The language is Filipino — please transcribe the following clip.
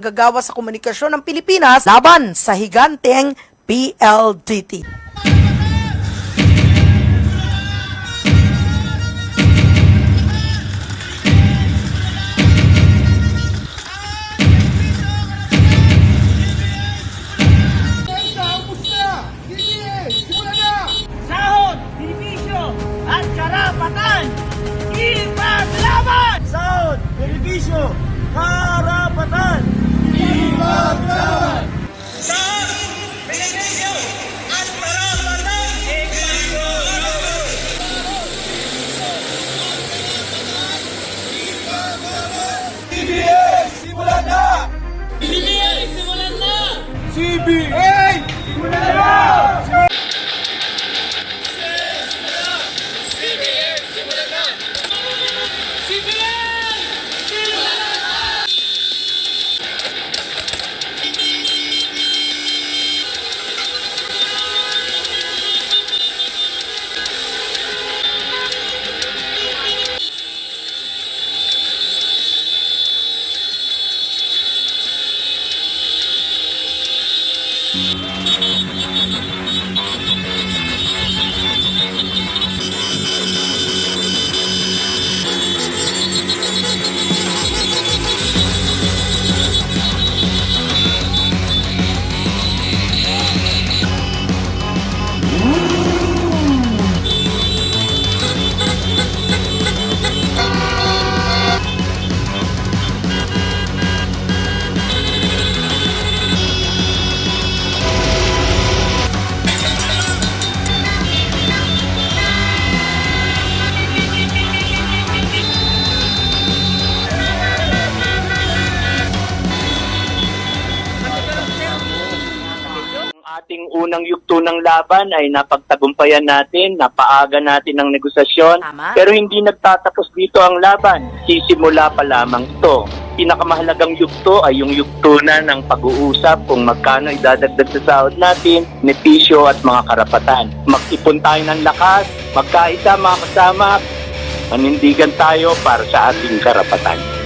gagawa sa komunikasyon ng Pilipinas laban sa higanteng PLDT. sahod, benepisyo, at karapatan. Ipaglaban! Sahod, benepisyo, karapatan. 比。Ang ating unang yugto ng laban ay napagtagumpayan natin, napaaga natin ng negosasyon. Tama. Pero hindi nagtatapos dito ang laban. Sisimula pa lamang ito. Pinakamahalagang yugto ay yung yugto na ng pag-uusap kung magkano idadagdag sa sahod natin, nepisyo at mga karapatan. Mag-ipon tayo ng lakas, magkaisa mga kasama, manindigan tayo para sa ating karapatan.